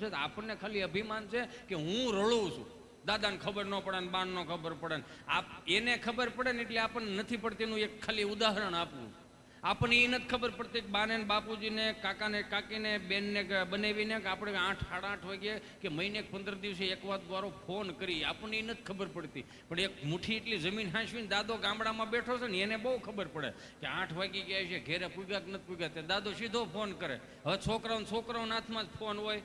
છે આપણને ખાલી અભિમાન છે કે હું રળું છું. દાદાને ખબર ન પડે ને બાન ખબર પડે ને. આપ એને ખબર પડે ને એટલે આપણને નથી પડતી એનું એક ખાલી ઉદાહરણ આપવું. આપણને એ નથી ખબર પડતી કે બાને બાપુજીને, કાકાને, કાકીને, બેનને બનાવીને કે આપણે આઠ, સાડા આઠ વાગે કે મહિને પંદર દિવસે એક વાર દ્વારો ફોન કરી. આપણને એ નથી ખબર પડતી. પણ એક મુઠ્ઠી એટલી જમીન હાંસવીને દાદો ગામડામાં બેઠો છે ને, એને બહુ ખબર પડે કે આઠ વાગી ગયા છે, ઘેરે પૂગ્યા કે નથી પૂગ્યા? તે દાદો સીધો ફોન કરે. હવે છોકરાઓને, છોકરાઓના હાથમાં જ ફોન હોય.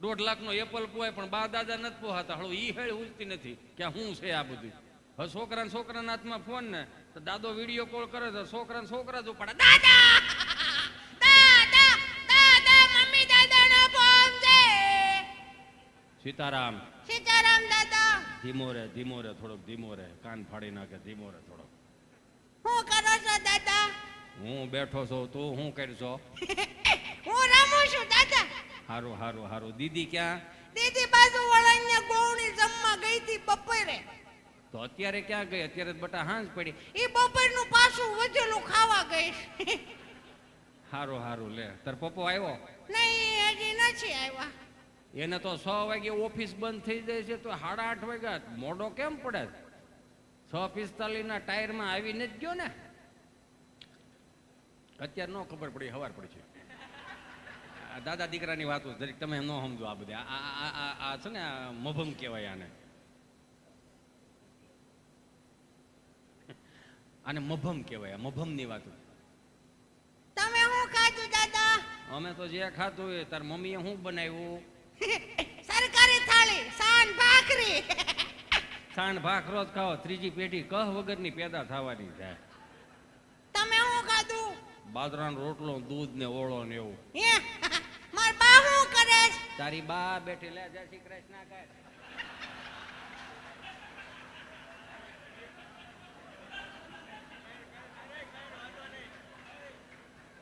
દોઢ લાખનો એપલ પોય પણ બા દાદા નથી પોહાતા. હળો ઈ હેળ ઉલતી નથી કે હું શું છે આ બધું. હવે છોકરા છોકરાના હાથમાં ફોન ને તો દાદો વીડિયો કોલ કરે તો છોકરા છોકરા જ ઉપાડે દાદા! છે. સીતારામ. સીતારામ દાદા. ધીમો રે ધીમો રે થોડોક ધીમો રે કાન ફાડી નાખે ધીમો રે થોડોક. હું કરો છો દાદા? હું બેઠો છું તું શું કરશો? હું રમું છું દાદા. હારું હારું હારું. દીદી ક્યાં? દીદી બાજુ વળાઈને ગોવણી જમવા ગઈ હતી બપોરે. તો અત્યારે ક્યાં ગઈ? અત્યારે બટા હાંજ પડી. એ બપોરનું પાછું વજેલું ખાવા ગઈ. હારું હારું લે. તાર પપ્પો આવ્યો? નહીં હજી નથી આવ્યા. એને તો છ વાગે ઓફિસ બંધ થઈ જાય છે તો સાડા આઠ વાગ્યા. મોડો કેમ પડે? છ પિસ્તાલીસના ટાયરમાં આવીને જ ગયો ને? અત્યારે ન ખબર પડી હવાર પડી છે. આ દાદા દીકરાની વાતો દરેક તમે ન સમજો આ બધા. આ છે ને મભમ કહેવાય આને. આને મભમ કહેવાય મભમની વાતો તમે શું ખાધું દાદા? અમે તો જે ખાધું એ તાર મમ્મીએ શું બનાવ્યું? સરકારી થાળી સાન ભાખરી. સાણ ભાખરો જ ખાઓ ત્રીજી પેઢી કહ વગરની પેદા થવાની છે. તમે શું ખાધું? બાજરાનો રોટલો દૂધ ને ઓળો ને એવું. હે? તારી બા બેઠી, લે, જય શ્રી કૃષ્ણ, કહે.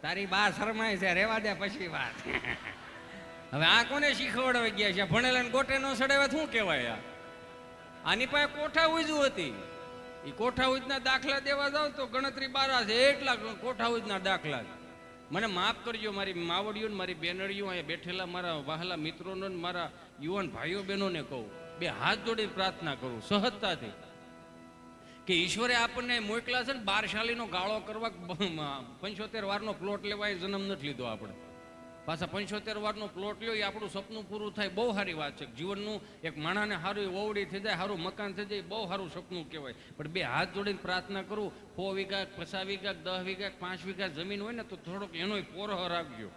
તારી બા શરમાય છે, રેવા દે પછી વાત. હવે આ કોને શીખવાડવા ગયા છે? ભણેલા ગોટે નો સડાવે શું કહેવાય આની પાસે કોઠા ઉજવું હતી. એ કોઠા ઉજના દાખલા દેવા જાવ તો ગણતરી બારા છે એટલા કોઠા ઉજના દાખલા છે. મને માફ કરજો, મારી માવડીઓ મારી બેનડીઓ અહીંયા બેઠેલા, મારા વહાલા મિત્રોનો મારા યુવાન ભાઈઓ બહેનોને કહું, બે હાથ જોડી પ્રાર્થના કરું સહજતાથી કે ઈશ્વરે આપણને મોકલા છે ને બારશાલીનો ગાળો કરવા પંચોતેર વારનો પ્લોટ લેવા એ જન્મ નથી લીધો આપણે. પાછા પંચોતેર વારનો પ્લોટ લ્યો, એ આપણું સપનું પૂરું થાય. બહુ સારી વાત છે. જીવનનું એક માણાને સારું ઓવડી થઈ જાય સારું મકાન થઈ જાય બહુ સારું સપનું કહેવાય. પણ બે હાથ જોડીને પ્રાર્થના કરું સો વીઘા, પચાસ વીઘા, દસ વીઘા, પાંચ વીઘા જમીન હોય ને, તો થોડોક એનોય પોરહ રાખજો.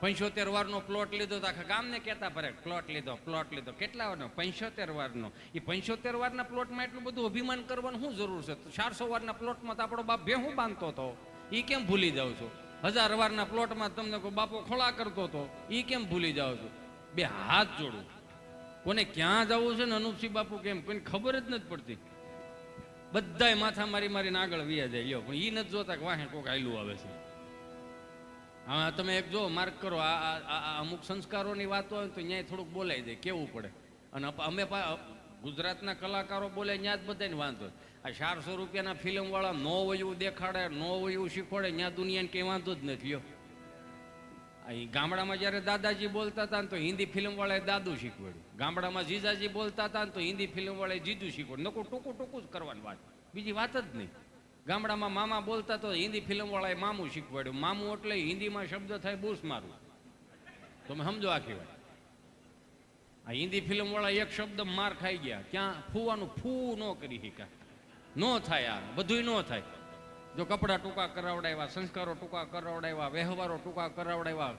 પંચોતેર વારનો પ્લોટ લીધો તો આખા ગામને કહેતા ભરે પ્લોટ લીધો પ્લોટ લીધો. કેટલા વારનો? પંચોતેર વારનો. એ પંચોતેર વારના પ્લોટમાં એટલું બધું અભિમાન કરવાનું શું જરૂર છે? ચારસો વારના પ્લોટમાં તો આપણો બાપ ભેહું બાંધતો હતો. એ કેમ ભૂલી જાઉં છો? હજાર વારના પ્લોટમાં તમને કોઈ બાપો ખોળા કરતો હતો એ કેમ ભૂલી જાવ છો? બે હાથ જોડું. કોને ક્યાં જવું છે ને અનુપસિંહ બાપુ કેમ? કોઈને ખબર જ નથી પડતી. બધાય માથા મારી મારીને આગળ વિયા જાય. લ્યો, પણ એ નથી જોતા કે વાહે કોક આયલું આવે છે. હા, તમે એક જો, માર્ક કરો. આ અમુક સંસ્કારોની વાતો હોય તો ત્યાં થોડુંક બોલાઈ જાય, કેવું પડે? અને અમે ગુજરાતના કલાકારો બોલે ત્યાં જ બધાને વાંધો. આ ચારસો રૂપિયાના ફિલ્મવાળા નો વયું દેખાડે, નો વયું શીખવાડે ત્યાં દુનિયાને કંઈ વાંધો જ નથી અહીં આ ગામડામાં જ્યારે દાદાજી બોલતા હતા તો હિન્દી ફિલ્મવાળાએ દાદુ શીખવાડ્યું. ગામડામાં જીજાજી બોલતા હતા તો હિન્દી ફિલ્મવાળાએ જીજુ શીખવાડ્યું. નકું ટૂંકું ટૂંકું જ કરવાની વાત. બીજી વાત જ નહીં. ગામડામાં મામા બોલતા તો હિન્દી ફિલ્મવાળાએ મામું શીખવાડ્યું. મામું એટલે હિન્દીમાં શબ્દ થાય બૂસ મારું. તમે સમજો આખી વાત આ હિન્દી ફિલ્મવાળા એક શબ્દ માર ખાઈ ગયા. ક્યાં ફૂવાનું ફૂ ન કરી શક્યા ન થાય આ, બધુંય ન થાય. જો કપડાં ટૂંકા કરાવડાવ્યા, સંસ્કારો ટૂંકા કરાવડાવ્યા, વ્યવહારો ટૂંકા કરાવડાવ્યા,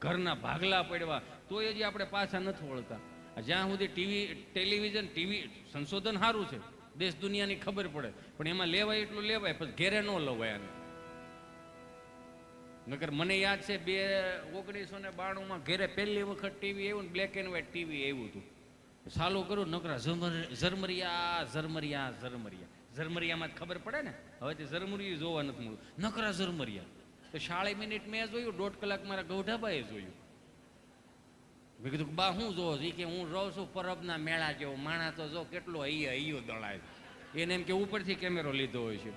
ઘરના ભાગલા પડ્યા એ હજી આપણે પાછા નથી વળતા. જ્યાં સુધી ટીવી, ટેલિવિઝન, ટીવી સંશોધન સારું છે, દેશ દુનિયાની ખબર પડે. પણ એમાં લેવાય એટલું લેવાય પણ ઘેરે ન લવાય આને. નકર મને યાદ છે બે ઓગણીસો ને બાણુંમાં ઘેરે પહેલી વખત ટીવી આવ્યું ને બ્લેક એન્ડ વ્હાઈટ ટીવી આવ્યું હતું. ચાલુ કરું નકરા ઝરમરિયા ઝરમરિયા ઝરમરિયા. ઝરમરિયામાં જ ખબર પડે ને? હવે તે ઝરમરિયું જોવા નથી મળ્યું. નકરા ઝરમરિયા. તો શાળી મિનિટ મેં જોયું, દોઢ કલાક મારા ગૌઢાબાએ જોયું. મેં કીધું બા, હું જોવો છું? કે, હું રહું છું પરબના મેળા જેવો. માણા તો જો કેટલો અહીંયા અહીંયો દળાય એને એમ કે, ઉપરથી કેમેરો લીધો હોય છે.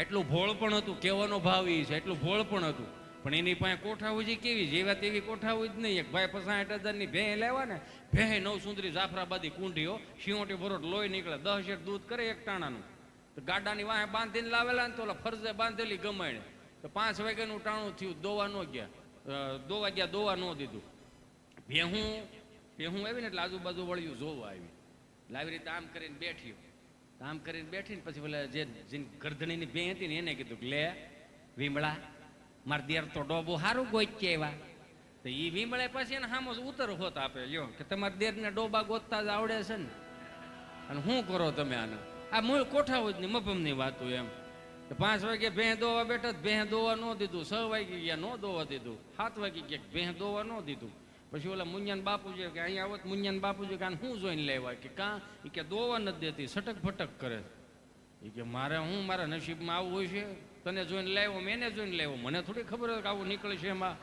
એટલું ભોળ પણ હતું, કહેવાનો ભાવ એ છે એટલું ભોળ પણ હતું. પણ એની પાસે કોઠાઉજી કેવી? જેવા તેવી કોઠાઉજ નહીં. એક ભાઈ પસાઠ હજારની ભેં લેવા ને ભેં નવ સુંદરી જાફરાબાદી કુંડીઓ શિવટી ભરોટ લોહી નીકળે, દસ દૂધ કરે એક ટાણાનું. તો ગાડાની વાહે બાંધીને લાવેલા ને તો ફરજે બાંધેલી ગમાણે. તો પાંચ વાગ્યાનું ટાણું થયું, દોવા ન ગયા. દો દોવા ગયા દોવા ન દીધું. ભેહું ભેહું આવી ને એટલે આજુબાજુ વળ્યું જોવા આવી. આવી રીતે આમ કરીને બેઠ્યું આમ કરીને બેઠી ને પછી પેલા જે જેની ગરદણીની બે હતી ને એને કીધું કે, લે, વીમળા, માર દેર તો ડોબો સારું ગોચે એવા. તો એ વીમળે પછી એને સામો ઉતર હોત આપે, લ્યો, કે તમારા દેરને ડોબા ગોતતા જ આવડે છે ને. અને શું કરો તમે આને? આ મૂળ કોઠાઓ જ ની મફમની વાતો એમ. પાંચ વાગે ભેં દોવા બેઠા ભેં દોવા ન દીધું, છ વાગે ગયા ન દોવા દીધું, સાત વાગે ગયા ભેં દોવા ન દીધું. પછી ઓલા મુંજાન બાપુજી કે અહીંયા આવત બાપુ બાપુજી કાન શું જોઈને લેવા? કે કાં? એ કે દોવા નથી દેતી, સટક ફટક કરે. એ કે મારે હું મારા નસીબમાં આવું હોય છે? તને જોઈને લાવ્યો મેં જોઈને લાવ્યો? મને થોડી ખબર હોય કે આવું નીકળે છે એમાં.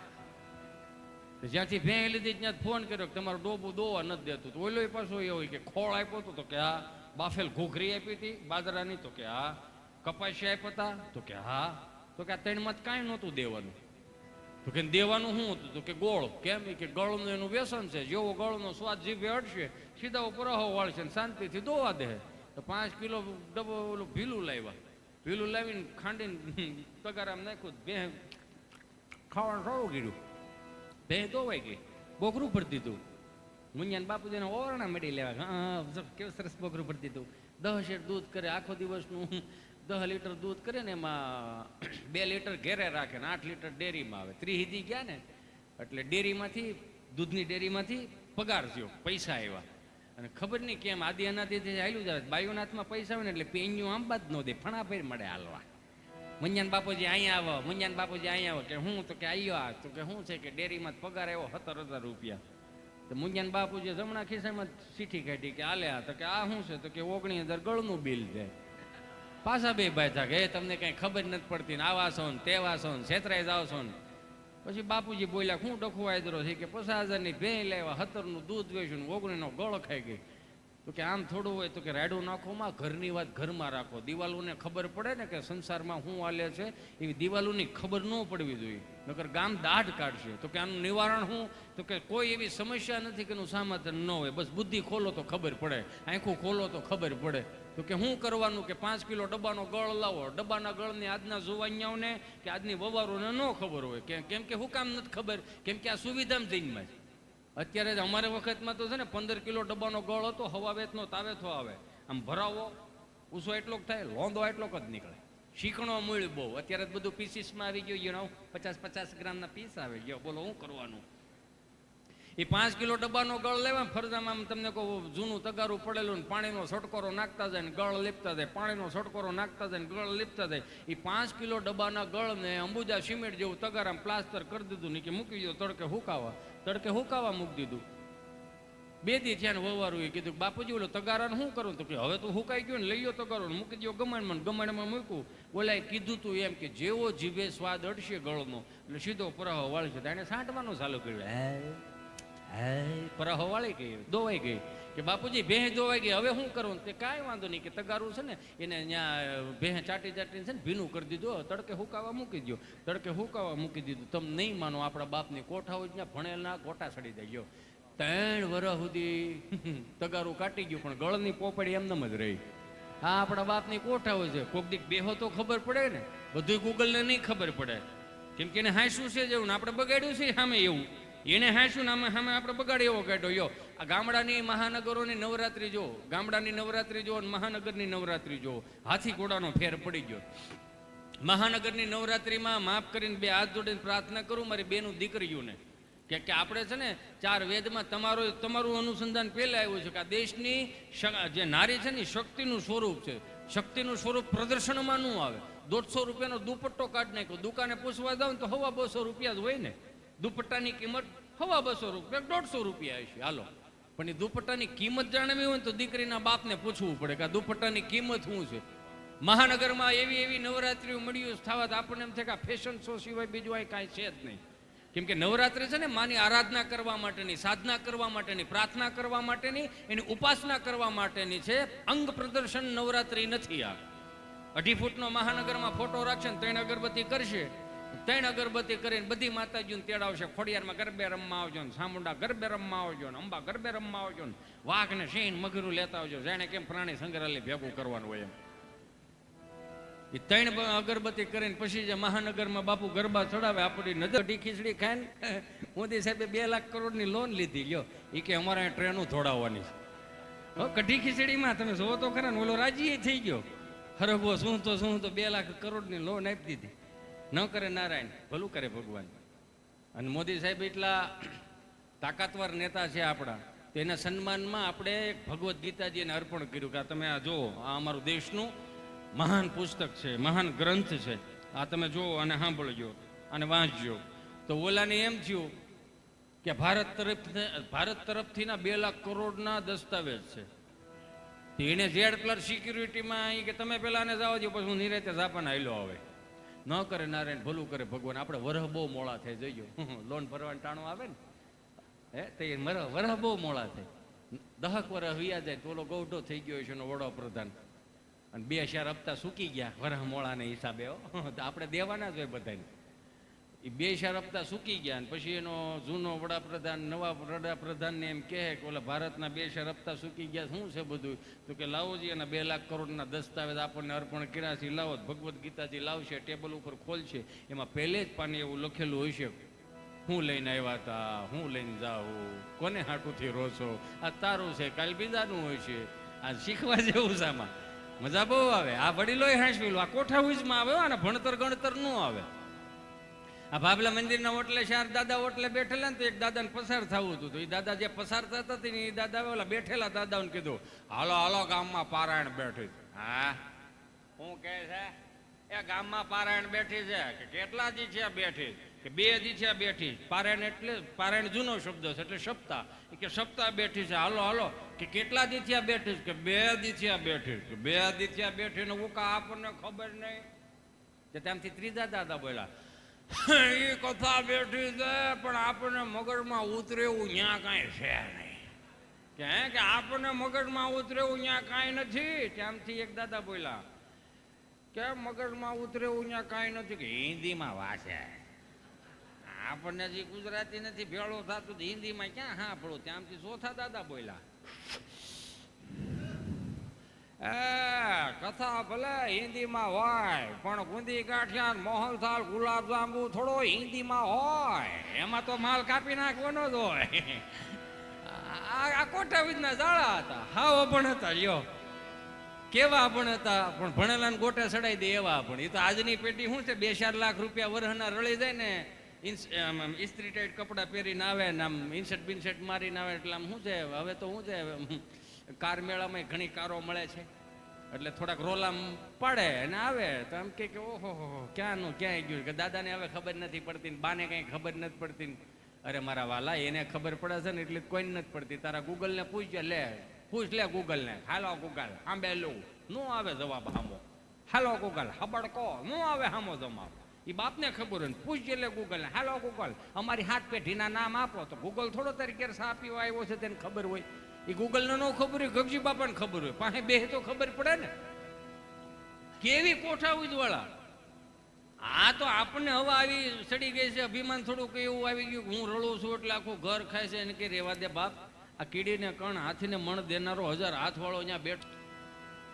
જ્યાંથી ભેં લીધી, ત્યાં ફોન કર્યો કે તમારું ડોબું દોવા નથી દેતું. તો ઓલો પાછો એ હોય કે ખોળ આપ્યો હતો તો કે હા બાફેલ ઘોઘરી આપી હતી, બાજરાની, તો કે હા. કપાસી આપ્યા હતા, તો કે હા. તો કે આ ત્રણમાં કાંઈ નહોતું દેવાનું. તો કે દેવાનું શું હતું? તો કે ગોળ. કેમ? કે ગળનું એનું વ્યસન છે. જેવો ગળનો સ્વાદ જીભે અડશે સીધા ઉપર વાળશે ને શાંતિથી દોવા દે. તો પાંચ કિલો ડબ્બો ઓલું ભીલું લાવ્યા. ભીલું લાવીને ખાંડીને તગારામાં નાખ્યું. બે ખાવાનું સારું કીધું બે દોવાઈ ગઈ. બોકરું ભરી દીધું. મુંજાન બાપુજીને ઓરણા મળી લેવા હા કેવું સરસ બોકરું ભરી દીધું. દહ શેર દૂધ કરે, આખો દિવસનું દહ લીટર દૂધ કરે ને એમાં બે લીટર ઘેરે રાખે ને આઠ લીટર ડેરીમાં આવે. ત્રીહિદી ગયા ને, એટલે ડેરીમાંથી, દૂધની ડેરીમાંથી પગાર થયો, પૈસા આવ્યા અને ખબર નહીં કેમ, આદિ અનાદિથી હાલ્યું જાય. બાયુના હાથમાં પૈસા આવે ને એટલે પેન્યું આમ બાદ ન દે, ફણા ફેર મળે હાલવા. મુંજાન બાપુજી અહીંયા આવો મુંજાન બાપુજી અહીંયા આવો. કે હું તો કે આવ્યો આ, તો કે શું છે કે ડેરીમાં પગાર આવ્યો સત્તર હજાર રૂપિયા. તો મુંજાન બાપુજી જમણા ખિસ્સામાં ચીઠી કાઢી કે આલે આ, તો કે આ શું છે? તો કે ઓગણી હજાર ગળનું બિલ છે. પાછા બે ભાઈ થા કે એ તમને કઈ ખબર નથી પડતી ને આવા છો ને તેવા છો ને છેતરાઈ જાવ છો ને. પછી બાપુજી બોલ્યા, હું ડખું આદરો છે? કે પચાસ હજારની ભેં લેવા, હતરનું દૂધ વેચ્યું ઓગણીનો ગળો ખાઈ ગઈ. તો કે આમ થોડું હોય તો કે રાડું નાખોમાં ઘરની વાત ઘરમાં રાખો. દિવાલોને ખબર પડે ને કે સંસારમાં શું હાલે છે, એવી દિવાલોની ખબર ન પડવી જોઈએ. નકર ગામ દાઢ કાઢશે. તો કે આનું નિવારણ શું તો કે કોઈ એવી સમસ્યા નથી કે એનું સમાધાન ન હોય. બસ બુદ્ધિ ખોલો તો ખબર પડે. આંખું ખોલો તો ખબર પડે. તો કે શું કરવાનું? કે પાંચ કિલો ડબ્બાનો ગળ લાવો. ડબ્બાના ગળને આજના જુવાનિયાઓને કે આજની વવારોને ન ખબર હોય. કે કેમ કે શું કામ નથી ખબર. કેમ કે આ સુવિધામાં જઈને અત્યારે અમારે વખતમાં તો છે ને પંદર કિલો ડબ્બાનો ગળ હતો, હવા વેતનો તાવેથો આવે. આમ ભરાવો, ઉસો એટલો જ થાય, લોંદો એટલો જ નીકળે. શીખણો મૂળ બહુ. અત્યારે બધું પીસીસમાં આવી ગયું. યુ નો પચાસ પચાસ ગ્રામના પીસ આવે. ગયો બોલો શું કરવાનું? એ પાંચ કિલો ડબ્બાનો ગળ લેવા ફરજામાં તમને કહું, જૂનું તગારું પડેલું ને પાણીનો છટકોરો નાખતા જાય ને ગળ લીપતા જાય. પાણીનો છટકોરો નાખતા જાય ને ગળ લીપતા જાય. એ પાંચ કિલો ડબ્બાના ગળને અંબુજા સિમેન્ટ જેવું તગારામ પ્લાસ્ટર કરી દીધું ને કે મૂકી દીધું તડકે હુકાવા. તડકે હુકાવા મૂકી દીધું. બે દી થયા ને વવારું એ કીધું, બાપુજી, ઓલો તગારાને શું કરું? તો કે, હવે તું હુકાઈ ગયો ને, લઈ ગયો તગારો મૂકી દો ગમાણમાં ગમાણમાં મૂક્યું. ઓલાએ કીધું તું એમ કે, જેવો જીભે સ્વાદ અડશે ગળનો. એટલે સીધો પરાહો વાળશે એને છાંટવાનું ચાલુ કર્યું. હે હે પરાહો વાળી ગઈ દોવાઈ ગઈ. કે બાપુજી ભેહ દોવાઈ ગઈ. હવે શું કરું? તે કાંઈ વાંધો નહીં, કે તગારું છે ને, એને ત્યાં ભેહ ચાટી ચાટીને છે ને, ભીનું કરી દીધું. તડકે હુકાવા મૂકી દો તડકે હુકાવા મૂકી દીધું. તમે નહીં માનો, આપણા બાપની કોઠા હોય ત્યાં ભણેલના કોઠા સડી જાય. ગયો ત્રણ વર્ષ સુધી તગારું કાટી ગયું, પણ ગળની પોપડી એમનેમ જ રહી. હા આપણા બાપની કોઠા હોય છે. કોક દીક બેહો તો ખબર પડે ને. બધું ગૂગલને નહીં ખબર પડે. કેમ કે એને હાંસું છે જેવું ને આપણે બગાડ્યું છે સામે એવું. એને હાંસું ને સામે આપણે બગાડ એવો કાઢ્યો, યો. આ ગામડાની મહાનગરોની નવરાત્રી જો ગામડાની નવરાત્રી જો અને મહાનગરની નવરાત્રી જો હાથી ઘોડાનો ફેર પડી ગયો. મહાનગરની નવરાત્રીમાં માફ કરીને બે હાથ જોડીને પ્રાર્થના કરું, મારી બેનું દીકરીઓને. કે કે આપણે છે ને ચાર વેદમાં તમારું તમારું અનુસંધાન પહેલાં આવ્યું છે કે આ દેશની જે નારી છે ને શક્તિનું સ્વરૂપ છે. શક્તિનું સ્વરૂપ પ્રદર્શનમાં ન આવે. દોઢસો રૂપિયાનો દુપટ્ટો કાઢ નાખ્યો. દુકાને પૂછવા જાવ ને તો હવા બસો રૂપિયા જ હોય ને. દુપટ્ટાની કિંમત હવા બસો રૂપિયા દોઢસો રૂપિયા હશે. હાલો. પણ એ દુપટ્ટાની કિંમત જાણવી હોય તો દીકરીના બાપને પૂછવું પડે કે આ દુપટ્ટાની કિંમત શું છે? મહાનગરમાં એવી એવી નવરાત્રીઓ મળ્યું થવા તો આપણને એમ થાય કે ફેશન શો સિવાય બીજું આ કાંઈ છે જ નહીં. કેમ કે નવરાત્રિ છે ને, માની આરાધના કરવા માટેની, સાધના કરવા માટેની, પ્રાર્થના કરવા માટેની, એની ઉપાસના કરવા માટેની છે. અંગ પ્રદર્શન નવરાત્રિ નથી આ. અઢી ફૂટનો મહાનગરમાં ફોટો રાખશે ને, ત્રણ અગરબત્તી કરશે ત્રણ અગરબત્તી કરીને બધી માતાજીને તેડાવશે ખોડિયારમાં ગરબે રમવા આવજો ને સામુંડા ગરબે રમવા આવજો ને અંબા ગરબે રમવા આવજો ને વાઘ ને સિંહ મગરું લેતા આવજો. જાણે કેમ પ્રાણી સંગ્રહાલય ભેગું કરવાનું હોય એમ. એ ત્રણ અગરબત્તી કરીને પછી જે મહાનગરમાં બાપુ ગરબા ચડાવે, આપણી નજર ઢી ખીચડી ખાઈને, મોદી સાહેબે બે લાખ કરોડની લોન લીધી. લ્યો એ કે અમારે અહીંયા ટ્રેનો થોડાવવાની છે. કઢી ખીચડીમાં તમે જોવો તો ખરા ઓલો રાજી થઈ ગયો. હરગવો શું તો શું તો, બે લાખ કરોડની લોન આપી દીધી. ન કરે નારાયણ, ભલું કરે ભગવાન. અને મોદી સાહેબ એટલા તાકાતવર નેતા છે આપણા તેના સન્માનમાં આપણે એક ભગવદ્ ગીતાજીને અર્પણ કર્યું કે આ તમે આ જુઓ, આ અમારું દેશનું મહાન પુસ્તક છે, મહાન ગ્રંથ છે. આ તમે જુઓ અને સાંભળજો અને વાંચજો. તો ઓલાને એમ થયું કે ભારત તરફ ભારત તરફથીના બે લાખ કરોડના દસ્તાવેજ છે. એને ઝેડ પ્લસ સિક્યુરિટીમાં અહીં કે તમે પેલા ને જાઓ છો પછી હું નિરેતે જાપાન આવેલો આવે. ન કરે નારાયણ, ભલું કરે ભગવાન. આપણે વરહ બહુ મોળા થઈ જઈજો. લોન ભરવાનું ટાણું આવે ને? હે, તો વરહ બહુ મોળા થઈ દહક વરહ વ્યા જાય તો ઓલો ગૌઢો થઈ ગયો છે વડાપ્રધાન. અને બે ચાર હપ્તા સૂકી ગયા, વરહ મોળાને હિસાબે. તો આપણે દેવાના જ હોય બધાને. એ બે ચાર હપ્તા સૂકી ગયા પછી એનો જૂનો વડાપ્રધાન, નવા વડાપ્રધાનને એમ કહે કે ઓલા ભારતના બે ચાર હપ્તા સૂકી ગયા, શું છે બધું? તો કે લાવોજી એના બે લાખ કરોડના દસ્તાવેજ આપણને અર્પણ કર્યા છે, લાવો ભગવદ્ ગીતાજી લાવશે, ટેબલ ઉપર ખોલશે. એમાં પહેલે જ પાને એવું લખેલું હોય છે, હું લઈને આવ્યા હતા હું લઈને જાઉં, કોને હાટુથી રોશો આ તારું છે કાલ બીજાનું હોય છે, આ શીખવા જેવું છે આમાં. મજા બહુ આવે. આ વડીલોય હાંસવેલું, આ કોઠા ઉજમાં આવે અને ભણતર ગણતર ન આવે. આ ભાભલા મંદિરના ઓટલે ચાર દાદા ઓટલે બેઠેલા ને તો એક દાદાને પસાર થવું હતું. તો એ દાદા જે પસાર થતા હતા ને એ દાદા ઓલા બેઠેલા દાદાઓને કીધું, હાલો હાલો, ગામમાં પારાયણ બેઠી છે." હા? શું કહે છે, એ ગામમાં પારાયણ બેઠી છે, કે કેટલા દી છે બેઠી કે બે દી છે? બેઠી પારાયણ એટલે, પારાયણ જૂનો શબ્દ છે, એટલે સપ્તાહ. કે, સપ્તાહ બેઠી છે, હાલો હાલો, કે કેટલા દી થયા બેઠી કે, બે દી થયા બેઠી કે, બે દી થયા બેઠી ને ઉકા આપણને ખબર નહીં. તે ત્યાંથી ત્રીજા દાદા બોલ્યા એ કથા બેઠી છે, પણ આપણને મગજમાં ઉતરેવું ત્યાં કાંઈ છે નહીં. કેમ કે આપણને મગજમાં ઉતરેવું ત્યાં કાંઈ નથી? ત્યાંથી એક દાદા બોલ્યા, કે મગજમાં ઉતરેવું ત્યાં કાંઈ નથી, કે હિન્દીમાં વાંચે. આપણને જે ગુજરાતી નથી, ભેળો થતું હિન્દીમાં ક્યાં પડું ત્યાંથી ચોથા દાદા બોલ્યા કથા ભલે હિન્દીમાં હોય, પણ ગુંદી ગાંઠિયા મોહનથાળ ગુલાબ જાંબુ થોડો હિન્દીમાં હોય. એમાં તો માલ કાપી નાખવાનો જ હોય. આ આ કોટા વિધના જાળા હતા. હાવ પણ હતા યો કેવા પણ હતા પણ ભણેલા ગોટે ચડાઈ દે એવા પણ. એ તો આજની પેટી શું છે? બે, ચાર લાખ રૂપિયા વરહના રળી જાય ને ઇસ્ત્રી ટાઈટ કપડાં પહેરીને આવે ને આમ ઇન્સર્ટ બિન્સર્ટ મારીને આવે એટલે આમ શું છે? હવે તો શું છે? કાર મેળામાં ઘણી કારો મળે છે. એટલે થોડાક રોલામ પડે અને આવે. તો એમ કે ઓહો, હો ક્યાંનું ક્યાંય ગયું? કે દાદાને હવે ખબર નથી પડતી બાને કંઈ ખબર નથી પડતી અરે મારા વાલા, એને ખબર પડે છે ને એટલે કોઈને નથી પડતી. તારા ગૂગલને પૂછજે, લે, પૂછ લે ગૂગલને. હાલો ગૂગલ સાંભે લો નો આવે જવાબ હામો. હાલો ગૂગલ, હબડકો. નો આવે હામો જવાબ. એ બાપને ખબર હોય પૂછજે લે ગૂગલને. હાલો ગૂગલ, અમારી હાથ પેઢીના નામ આપો. તો ગૂગલ થોડો તારી ઘેર આપ્યો આવ્યો છે તેને ખબર હોય. એ ગૂગલને ન ખબર હોય ગગજી બાપાને ખબર હોય. પાસે બે તો ખબર પડે ને. કેવી કોઠા ઉજવાળા? આ તો આપણને હવે આવી સડી ગઈ છે, અભિમાન થોડુંક એવું આવી ગયું હું રડું છું એટલે આખું ઘર ખાય છે એને કે રેવા દે બાપ, આ કીડીને કણ હાથીને મણ દેનારો હજાર હાથવાળો અહીંયા બેઠ.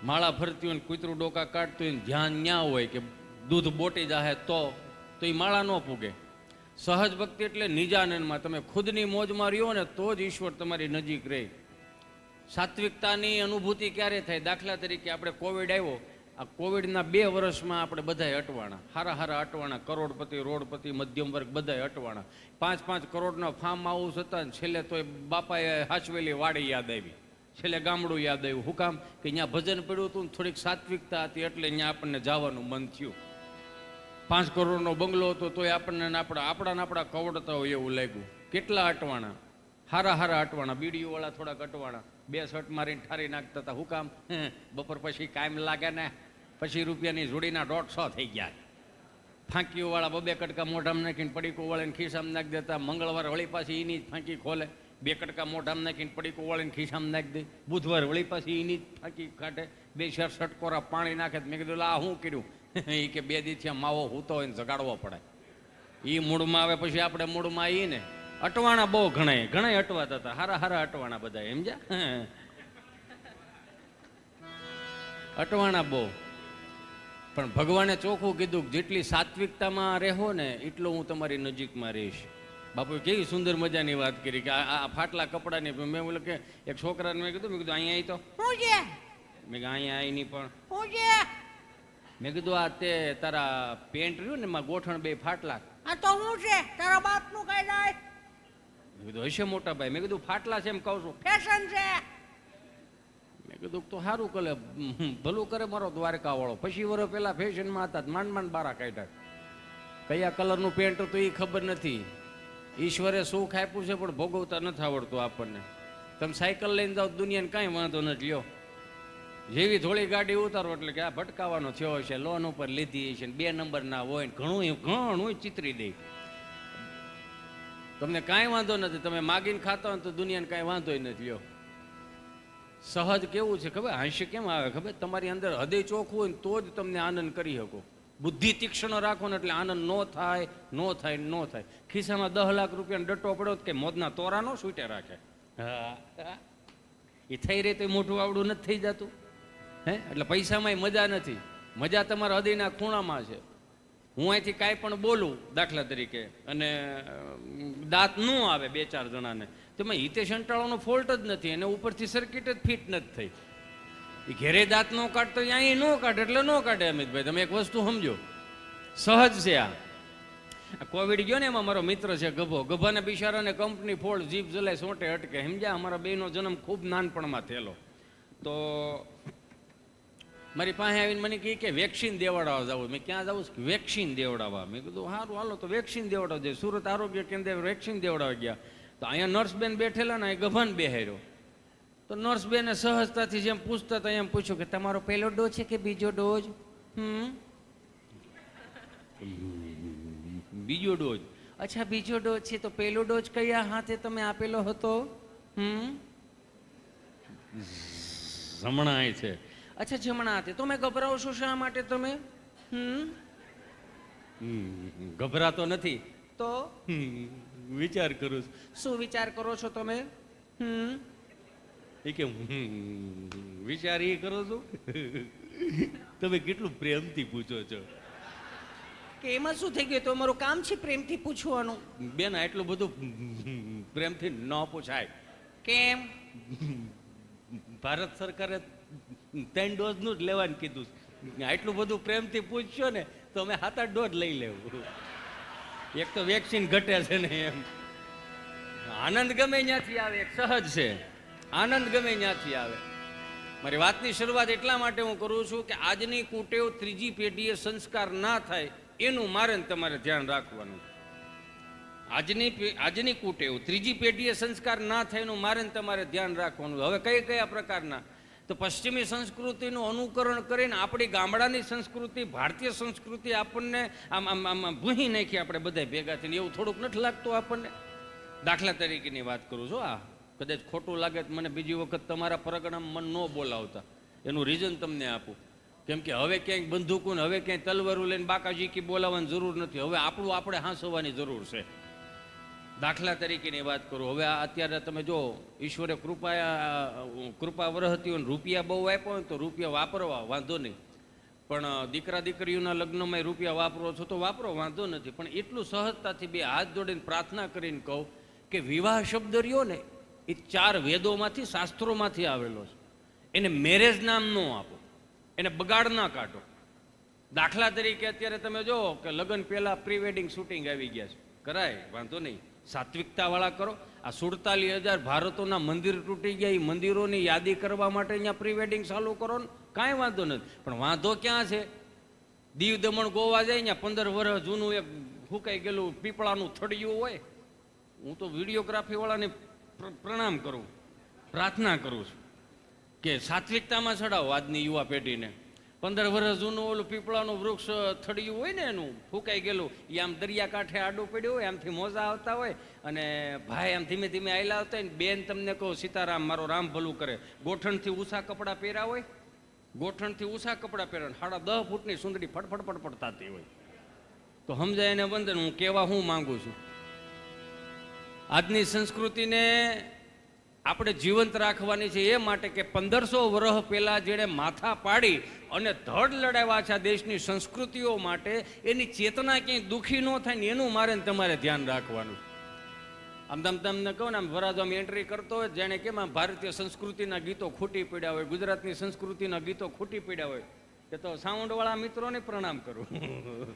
માળા ફરતી હોય કૂતરું ડોકા કાઢતું હોય ધ્યાન ન્યા હોય કે દૂધ બોટી જાહે તો તો એ માળા ન પૂગે. સહજ ભક્તિ એટલે નિજાનંદમાં. તમે ખુદની મોજમાં રહ્યો ને તો જ ઈશ્વર તમારી નજીક રહે. સાત્વિકતાની અનુભૂતિ ક્યારે થાય? દાખલા તરીકે આપણે કોવિડ આવ્યો. આ કોવિડના બે વર્ષમાં આપણે બધાય અટવાણા. હારા હારા અટવાણા. કરોડપતિ, રોડપતિ, મધ્યમ વર્ગ બધાય અટવાણા. પાંચ પાંચ કરોડના ફાર્મ હતા ને છેલ્લે તો બાપાએ હાચવેલી વાડી યાદ આવી. છેલ્લે ગામડું યાદ આવ્યું. હું કામ? કે અહીંયા ભજન પડ્યું હતું થોડીક સાત્વિકતા હતી એટલે અહીંયા આપણને જવાનું મન થયું. પાંચ કરોડનો બંગલો હતો તોય આપણને આપણા આપણાને આપણા કવડતા હોય એવું લાગ્યું. કેટલા અટવાણા? હારા હારા અટવાણા. બીડીઓવાળા થોડાક અટવાણા. બે શર્ટ મારીને ઠારી નાખતા હતા. હું કામ? બપોર પછી કાયમ લાગે ને, પછી રૂપિયાની જોડીના દોઢસો થઈ ગયા. ફાંકીઓવાળા બબે કટકા મોઢામાં નાખીને પડીકું વાળીને ખિસ્સામાં નાખી દેતા. મંગળવાર વળી પાછી એની જ ફાંકી ખોલે. બે કટકા મોઢામાં નાખીને પડીકો વાળીને ખિસ્સામાં નાખી દે. બુધવાર વળી પાછી એની જ ફાંકી કાઢે. બે ચાર સટકોરા પાણી નાખે મેં કીધું આ શું કર્યું? એ કે, બે દિવસ માવો હૂતો હોય ને જગાડવો પડે. એ મૂળમાં આવે, પછી આપણે મૂળમાં આવીએ ને અટવાણા બહુ ઘણા ઘણા અટવાતા હતા. હારા હારા અટવાણા બધા એમ જા. અટવાણા બહુ. પણ ભગવાને ચોખ્ખું કીધું કે જેટલી સાત્વિકતામાં રહેવો ને એટલો હું તમારી નજીકમાં રહીશ. બાપુ કેવી સુંદર મજાની વાત કરી કે આ ફાટલા કપડાની મેં બોલે કે એક છોકરાને મેં કીધું મેં કીધું અહીંયા તો. હું છે? મેં કીધું અહીંયા આવી નહીં પણ. હું છે? મેં કીધું આ તે તારા પેન્ટ રહ્યું ને એમાં ગોઠણ બે ફાટલા. આ તો હું છે? તારા બાપનું કઈ જાય કીધું હશે મોટા ભાઈ. મેં કીધું ફાટલા છે એમ કહું છું. ફેશન છે. મેં કીધું તો સારું કરે ભલું કરે મારો દ્વારકા વાળો પછી વર્ષ પેલા ફેશનમાં હતા માંડ માંડ બારા કાઢ્યા. કયા કલરનું પેન્ટ હતું એ ખબર નથી. ઈશ્વરે સુખ આપ્યું છે પણ ભોગવતા નથી આવડતું આપણને. તમે સાયકલ લઈને જાઓ દુનિયાને કાંઈ વાંધો નથી લ્યો. જેવી થોડી ગાડી ઉતારો એટલે કે આ ભટકાવાનો થયો હશે લોન ઉપર લીધી છે બે નંબર ના હોય ઘણું ઘણું ચિતરી દે. તમને કાંઈ વાંધો નથી. તમે માગીને ખાતા હોય તો દુનિયાને કાંઈ વાંધો નથી, લ્યો. સહજ કેવું છે ખબર? હાંસ્ય કેમ આવે ખબર? તમારી અંદર હૃદય ચોખ્ખું હોય તો જ તમને આનંદ કરી શકો. બુદ્ધિ તીક્ષ્ણ રાખો ને એટલે આનંદ નો થાય નો થાય નો થાય. ખિસ્સામાં દસ લાખ રૂપિયાનો ડટ્ટો પડ્યો કે મોદના તોરા નો છૂટે રાખે. એ થઈ રહે તો મોટું આવડું નથી થઈ જતું. હે? એટલે પૈસામાં મજા નથી. મજા તમારા હૃદયના ખૂણામાં છે. હું અહીંથી કાંઈ પણ બોલું દાખલા તરીકે અને દાંત ન આવે બે ચાર જણાને, તો એમાં હિતે અંટાળાનો ફોલ્ટ જ નથી, એને ઉપરથી સર્કિટ જ ફિટ નથી થઈ. એ ઘેરે દાંત ન કાઢતો અહીં ન કાઢે, એટલે ન કાઢે અમિતભાઈ, તમે એક વસ્તુ સમજો. સહજ છે આ. આ કોવિડ ગયો ને એમાં મારો મિત્ર છે ગભો, ગભાને બિચારાને કંપની ફોલ્ડ જીભ જલાય, સોંટે, અટકે. સમજ્યા? અમારા બેનો જન્મ ખૂબ નાનપણમાં થયેલો. તો મારી પાસે આવીને મને કહે કે વેક્સિન દેવડાવવા જવું મેં ક્યાં જવું છે વેક્સિન દેવડાવવા. મેં કીધું સારું હાલો, તો વેક્સિન દેવડાવ જાય સુરત આરોગ્ય કેન્દ્ર વેક્સિન દેવડાવવા ગયા. તો અહીંયા નર્સબેન બેઠેલા ને એ ગભન બેહેર્યો. તો નર્સબેને સહજતાથી જેમ પૂછતા હતા એમ પૂછ્યું કે, તમારો પહેલો ડોઝ છે કે બીજો ડોઝ? હમ. બીજો ડોઝ. અચ્છા, બીજો ડોઝ છે. તો પહેલો ડોઝ કયા હાથે તમે આપેલો હતો? હમ. જમણાય છે. અચ્છા જમણા હાથે. તમે ગભરાવો છો શા માટે તમે? હમ? હમ, ગભરાતો નથી. તો? વિચાર કરું છું. શું વિચાર કરો છો તમે? હમ? એ કે વિચાર એ કરો છો? તમે કેટલું પ્રેમથી પૂછો છો? કે એમાં શું થઈ ગયું? તો અમારું કામ છે પ્રેમથી પૂછવાનું. બેન એટલું બધું પ્રેમથી ન પૂછાય. કેમ? ભારત સરકારે ત્રણ ડોઝનું જ લેવાનું કીધું. આટલું બધું પ્રેમથી પૂછશો ને, તો અમે સાત આઠ ડોઝ લઈ લેવું. એક તો વેક્સિન ઘટે છે ને એમ. આનંદ ગમે ત્યાંથી આવે સહજ છે. આનંદ ગમે ત્યાંથી આવે. મારી વાતની શરૂઆત એટલા માટે હું કરું છું કે આજની કુટેવ ત્રીજી પેઢીએ સંસ્કાર ના થાય, એનું મારે તમારે ધ્યાન રાખવાનું. આજની આજની કુટેવ ત્રીજી પેઢીએ સંસ્કાર ના થાય, એનું મારે તમારે ધ્યાન રાખવાનું. હવે કઈ કયા પ્રકારના? તો પશ્ચિમી સંસ્કૃતિનું અનુકરણ કરીને આપણી ગામડાની સંસ્કૃતિ, ભારતીય સંસ્કૃતિ આપણને આમ આમ આમ ભૂહી નાખી આપણે બધા ભેગા થઈને. એવું થોડુંક નથી લાગતું આપણને. દાખલા તરીકેની વાત કરું છું, આ કદાચ ખોટું લાગે તો મને બીજી વખત તમારા પરગણામાં મન ન બોલાવતા. એનું રીઝન તમને આપું. કેમ કે હવે ક્યાંય બંદૂકો ને હવે ક્યાંય તલવારું લઈને બાકાજી કી બોલાવવાની જરૂર નથી. હવે આપણું આપણે હાંસવાની જરૂર છે. દાખલા તરીકેની વાત કરું. હવે અત્યારે તમે જો ઈશ્વરે કૃપા કૃપા વરહતી હોય રૂપિયા બહુ આપ્યો હોય તો રૂપિયા વાપરવા, વાંધો નહીં. પણ દીકરા દીકરીઓના લગ્નમાં રૂપિયા વાપરો છો તો વાપરો, વાંધો નથી. પણ એટલું સહજતાથી બે હાથ જોડીને પ્રાર્થના કરીને કહું કે વિવાહ શબ્દ રહ્યો ને, એ ચાર વેદોમાંથી, શાસ્ત્રોમાંથી આવેલો છે. એને મેરેજ નામ ન આપો. એને બગાડ ના કાઢો. દાખલા તરીકે અત્યારે તમે જો કે લગ્ન પહેલાં પ્રી વેડિંગ શૂટિંગ આવી ગયા છે. કરાય, વાંધો નહીં. સાત્વિકતા વાળા કરો. આ સુડતાલીસ હજાર ભારતોના મંદિર તૂટી ગયા. એ મંદિરોની યાદી કરવા માટે અહીંયા પ્રી વેડિંગ ચાલુ કરો ને. કાંઈ વાંધો નથી. પણ વાંધો ક્યાં છે? દીવ દમણ ગોવા જાય અહીંયા પંદર વર્ષ જૂનું એક ફૂંકાઈ ગયેલું પીપળાનું થડિયું હોય, હું તો વિડીયોગ્રાફીવાળાને પ્રણામ કરું. પ્રાર્થના કરું છું કે સાત્વિકતામાં ચડાવો આજની યુવા પેઢીને. પંદર વર્ષ જૂનું ઓલું પીપળાનું વૃક્ષ થડિયું હોય ને એનું, ફૂંકાઈ ગયેલું એ આમ દરિયા કાંઠે આડું પડ્યું હોય, આમથી મોજા આવતા હોય, અને ભાઈ આમ ધીમે ધીમે આવેલા આવતા હોય ને, બેન તમને કહો, સીતારામ, મારો રામ ભલું કરે. ગોઠણથી ઊંચા કપડાં પહેર્યા હોય, ગોઠણથી ઊંચા કપડાં પહેર્યા સાડા દસ ફૂટની સુંદરી ફટફટ ફટફટ થતી હોય. તો સમજાય એને વંદન, હું કહેવા હું માંગુ છું? આજની સંસ્કૃતિને આપણે જીવંત રાખવાની છે એ માટે કે પંદરસો વર્ષ પહેલાં જેણે માથા પાડી અને ધડ લડાવ્યા છે દેશની સંસ્કૃતિઓ માટે, એની ચેતના ક્યાંય દુઃખી ન થાય ને એનું મારે તમારે ધ્યાન રાખવાનું. આમ તમ તમને કહું ને, આમ વરાજો આમ એન્ટ્રી કરતો હોય જેને કેમ આમ ભારતીય સંસ્કૃતિના ગીતો ખૂટી પડ્યા હોય, ગુજરાતની સંસ્કૃતિના ગીતો ખૂટી પડ્યા હોય, કે તો સાઉન્ડવાળા મિત્રોને પ્રણામ કરું.